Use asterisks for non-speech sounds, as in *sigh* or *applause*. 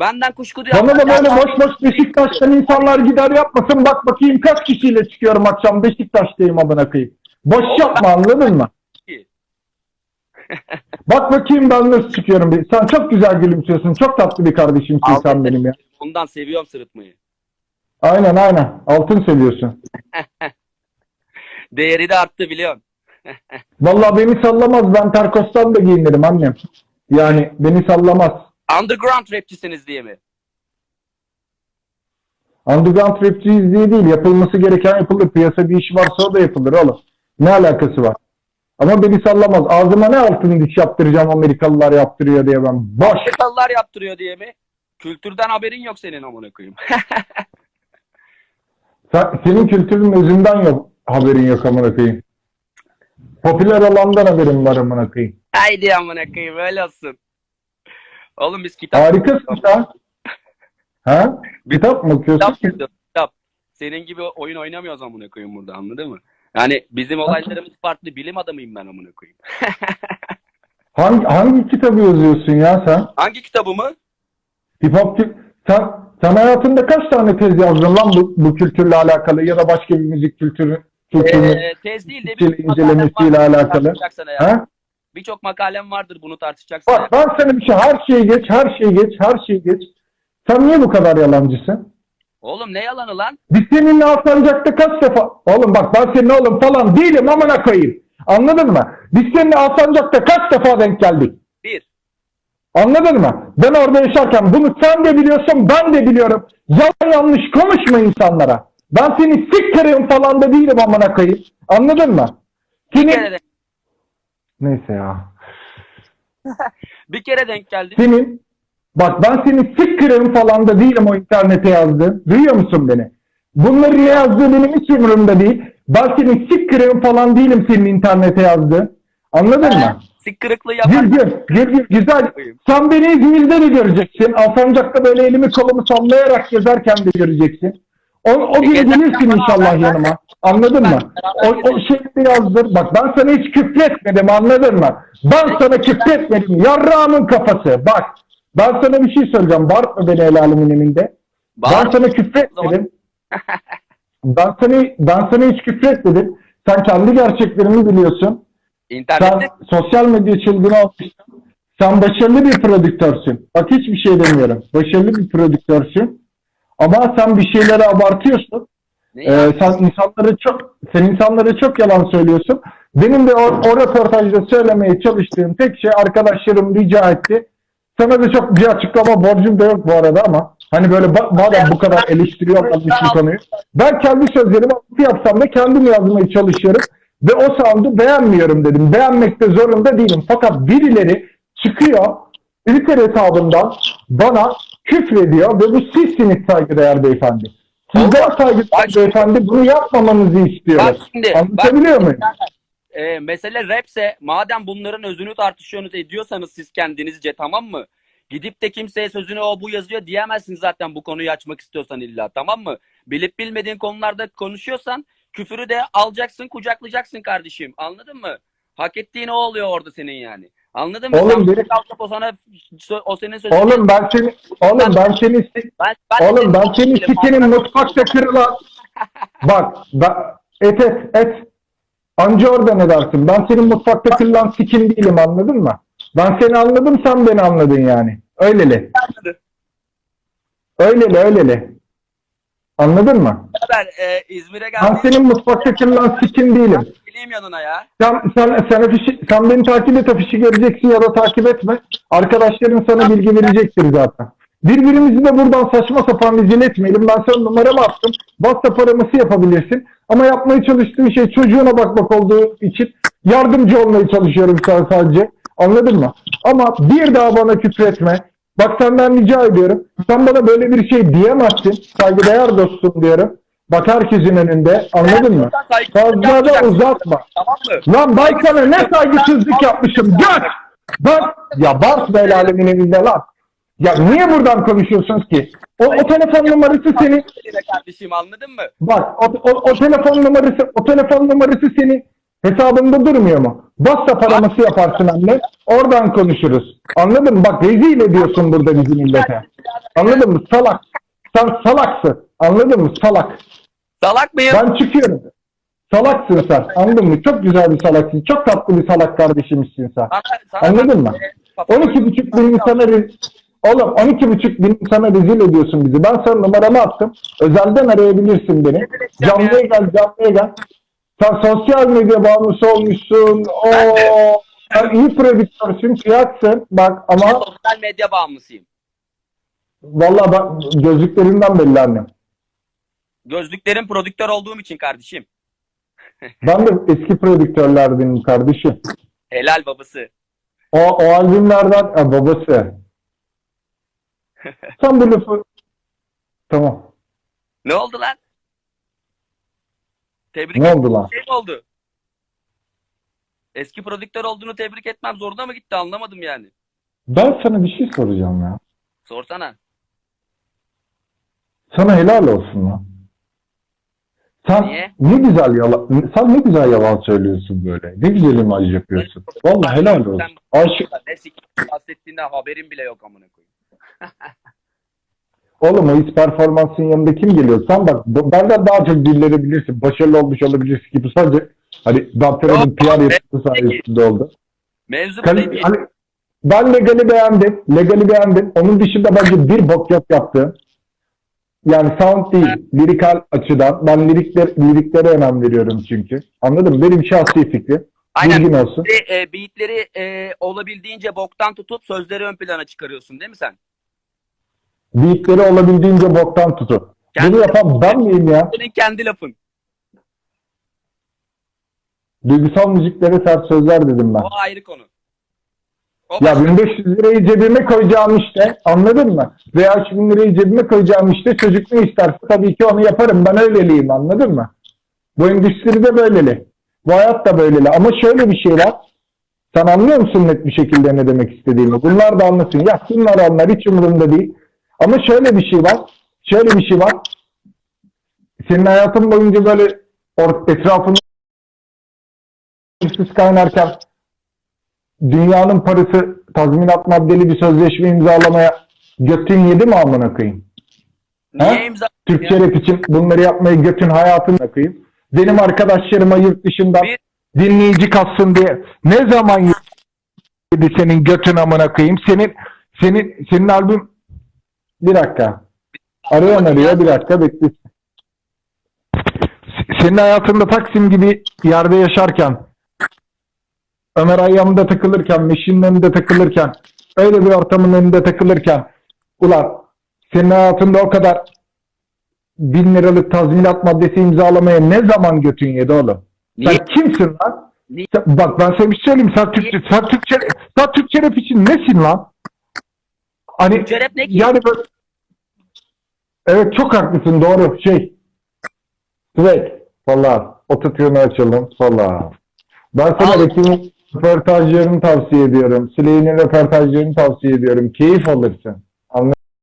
Benden kuşku duyan. Bana da böyle boş boş Beşiktaş'tan insanlar gider yapmasın. Bak bakayım kaç kişiyle çıkıyorum akşam Beşiktaş'tayım amına koyayım. Boş yapma anladın mı? *laughs* Bak bakayım ben nasıl çıkıyorum. Sen çok güzel gülümsüyorsun. Çok tatlı bir kardeşimsin Altın sen benim ya. Ondan seviyorum sırıtmayı. Aynen aynen. Altın seviyorsun. *laughs* Değeri de arttı biliyorsun. *laughs* Vallahi beni sallamaz. Ben terkostan da giyinirim annem. Yani beni sallamaz. Underground rapçisiniz diye mi? Underground rapçiyiz diye değil. Yapılması gereken yapılır. Piyasa bir iş varsa o da yapılır oğlum. Ne alakası var? Ama beni sallamaz. Ağzıma ne altın diş yaptıracağım Amerikalılar yaptırıyor diye ben. Boş. Amerikalılar yaptırıyor diye mi? Kültürden haberin yok senin amına koyayım. *laughs* Sen, senin kültürün özünden yok. Haberin yok amına koyayım. Popüler olandan haberin var amına koyayım. Haydi amına koyayım öyle olsun. Oğlum biz kitap Harikasın sen. Ha? Kitap mı okuyorsun? kitap kitap. Senin gibi oyun oynamıyoruz amına koyayım burada anladın mı? Yani bizim olaylarımız farklı. Bilim adamıyım ben amına koyayım. *laughs* Hangi, hangi kitabı yazıyorsun ya sen? Hangi kitabımı? Hip hop sen, sen hayatında kaç tane tez yazdın lan bu, bu kültürle alakalı ya da başka bir müzik kültürü kültürü Ee, tez değil de bir vardır, alakalı? ya. Ha? Birçok makalem vardır bunu tartışacaksın. Bak ben sana bir şey her şeyi geç, her şeyi geç, her şeyi geç. Sen niye bu kadar yalancısın? Oğlum ne yalanı lan? Biz seninle Alsancak'ta kaç defa... Oğlum bak ben senin oğlum falan değilim amına koyayım. Anladın mı? Biz seninle Alsancak'ta kaç defa denk geldik? Bir. Anladın mı? Ben orada yaşarken bunu sen de biliyorsun ben de biliyorum. Yalan yanlış konuşma insanlara. Ben seni siktirim falan da değilim amına koyayım. Anladın mı? Senin... Neyse ya. bir kere denk geldim. Senin bak ben seni siktirim falan da değilim o internete yazdığın. Duyuyor musun beni? Bunları ne yazdığı benim hiç umurumda değil. Ben seni siktirim falan değilim senin internete yazdığın. Anladın mı? Sik kırıklığı gül, gül gül, güzel. Sen beni İzmir'de de göreceksin. Alsancak'ta böyle elimi kolumu sallayarak gezerken de göreceksin. O, o gün gelirsin inşallah yanıma. Anladın mı? O, o şeyi yazdır. Bak ben sana hiç küfretmedim anladın mı? Ben sana küfretmedim. Yarrağımın kafası. Bak ben sana bir şey söyleyeceğim. Bağırtma beni el alemin. Ben sana küfretmedim. ben sana, ben sana hiç küfretmedim. Sen kendi gerçeklerimi biliyorsun. Sen İnternette sosyal medya çılgını olmuşsun. Sen başarılı bir prodüktörsün. Bak hiçbir şey demiyorum. Başarılı bir prodüktörsün. Ama sen bir şeyleri abartıyorsun. Ee, sen insanları çok sen insanlara çok yalan söylüyorsun. Benim de o, o röportajda söylemeye çalıştığım tek şey arkadaşlarım rica etti. Sana da çok bir açıklama borcum da yok bu arada ama hani böyle ba- madem bu kadar eleştiriyorlar bu konuyu. Ben kendi sözlerimi yapsam da kendim yazmaya çalışıyorum. Ve o sound'u beğenmiyorum dedim. Beğenmekte zorunda değilim. Fakat birileri çıkıyor Twitter hesabından bana küfrediyor ve bu sizsiniz saygıdeğer beyefendi. Sizden saygıdeğer beyefendi bunu yapmamanızı istiyorlar. Bak şimdi, Anlatabiliyor bak- muyum? e, mesele rapse madem bunların özünü tartışıyorsunuz ediyorsanız siz kendinizce tamam mı? Gidip de kimseye sözünü o bu yazıyor diyemezsiniz zaten bu konuyu açmak istiyorsan illa tamam mı? Bilip bilmediğin konularda konuşuyorsan küfürü de alacaksın kucaklayacaksın kardeşim anladın mı? Hak ettiğin o oluyor orada senin yani. Anladın mı? Oğlum kalkıp o sana o senin sözünü Oğlum ben seni oğlum ben seni ben, ben oğlum ben değilim, sikinin mutfakta kırılan bak ben, et et et anca orada ne dersin? Ben senin mutfakta kırılan sikin değilim anladın mı? Ben seni anladım sen beni anladın yani. Öyleli. Öyleli öyleli. Anladın mı? Beraber e, İzmir'e Ben geldim. senin mutfakta kırılan sikin değilim. Geleyim yanına ya. Sen, sen, sen, afişi, sen beni takip et afişi göreceksin ya da takip etme. Arkadaşların sana bilgi verecektir zaten. Birbirimizi de buradan saçma sapan rezil etmeyelim. Ben sana numaramı attım. WhatsApp araması yapabilirsin. Ama yapmaya çalıştığın şey çocuğuna bakmak olduğu için yardımcı olmaya çalışıyorum sana sadece. Anladın mı? Ama bir daha bana küfretme. Bak senden rica ediyorum. Sen bana böyle bir şey diyemezsin. Saygıdeğer dostum diyorum. Bak herkesin önünde. Anladın mı? Fazla da uzatma. Tamam mı? Lan ben sana ne saygısızlık yapmışım gör. Ben ya Bart böyle alemin evinde lan. Ya niye buradan konuşuyorsunuz ki? O, o telefon numarası senin. Kardeşim anladın mı? Bak o, o, o telefon numarası o telefon numarası senin hesabında durmuyor mu? WhatsApp araması yaparsın anne. Oradan konuşuruz. Anladın mı? Bak rezil ediyorsun burada bizi millete. Anladın mı? Salak. Sen salaksın. Anladın mı? Salak. Salak mıyım? Ben çıkıyorum. Salaksın sen. Anladın mı? Çok güzel bir salaksın. Çok tatlı bir salak kardeşimizsin sen. Sana Anladın mı? Kafamı- 12 buçuk bin insana re- Oğlum 12 buçuk bin insana rezil ediyorsun bizi. Ben sana numaramı attım. Özelden arayabilirsin beni. Canlıya ya. gel, canlıya gel. Sen sosyal medya bağımlısı olmuşsun. O sen iyi prodüktörsün, fiyatsın. Bak ama sosyal medya bağımlısıyım. vallahi bak gözlüklerinden belli annem. Gözlüklerin prodüktör olduğum için kardeşim. Ben de eski prodüktörlerdenim kardeşim. Helal babası. O, o albümlerden ha, babası. Sen bu lafı tamam. Ne oldu lan? Tebrik Ne oldu lan? şey mi oldu? Eski prodüktör olduğunu tebrik etmem zoruna mı gitti anlamadım yani. Ben sana bir şey soracağım ya. Sorsana. Sana helal olsun lan. Sen Niye? ne güzel yalan, sen ne güzel yalan söylüyorsun böyle. Ne güzel imaj yapıyorsun. Vallahi helal olsun. Sen Aşık. ne bahsettiğinden haberin bile yok amına koyayım. *laughs* Oğlum o iş performansın yanında kim geliyor? Sen bak benden daha çok dilleri bilirsin. Başarılı olmuş olabilirsin ki bu sadece hani Dantero'nun Yok, PR yapısı sayesinde oldu. Mevzu Kali- hani, ben legali beğendim. Legali beğendim. Onun dışında bence bir bok yok yaptı. Yani sound değil. Lirikal açıdan. Ben lirikler, liriklere önem veriyorum çünkü. Anladın mı? Benim şahsi fikrim. Aynen. Bilgin olsun. De, e, beatleri e, olabildiğince boktan tutup sözleri ön plana çıkarıyorsun değil mi sen? Beatleri olabildiğince boktan tutun. Kendi- Bunu yapan ben miyim ya? Senin kendi lafın. Duygusal müziklere sert sözler dedim ben. O ayrı konu. Ya başka- 1500 lirayı cebime koyacağım işte. Anladın mı? Veya 3000 lirayı cebime koyacağım işte. Çocuk ne isterse tabii ki onu yaparım. Ben öyleliyim anladın mı? Bu endüstri de böyleli. Bu hayat da böyleli. Ama şöyle bir şey var. Sen anlıyor musun net bir şekilde ne demek istediğimi? Bunlar da anlasın. Yaksınlar onlar hiç umurumda değil. Ama şöyle bir şey var. Şöyle bir şey var. Senin hayatın boyunca böyle etrafında hırsız kaynarken dünyanın parası tazminat maddeli bir sözleşme imzalamaya götün yedi mi amına koyayım? Niye imza? Türkçe Ya. rap için bunları yapmaya götün hayatını koyayım. Benim arkadaşlarıma yurt dışından Bir- dinleyici katsın diye ne zaman yedi senin götün amına koyayım? Senin senin senin albüm bir dakika. Arayan arıyor bir dakika bekle. Senin hayatında Taksim gibi yerde yaşarken Ömer Hayyam'da takılırken, Meşin'in önünde takılırken, öyle bir ortamın önünde takılırken, ulan senin hayatında o kadar bin liralık tazminat maddesi imzalamaya ne zaman götün yedi oğlum? Niye? Sen kimsin lan? Niye? Sen- bak ben sana bir şey söyleyeyim. Sen Türkçe, sen Türkçe, sen Türkçe rap için nesin lan? Hani Türkçe rap ne ki? yani böyle Evet çok haklısın doğru şey. Evet. Valla ototune'u açalım. Valla. Ben sana Al. Reki'nin röportajlarını tavsiye ediyorum. Süleyman'ın röportajlarını tavsiye ediyorum. Keyif alırsın.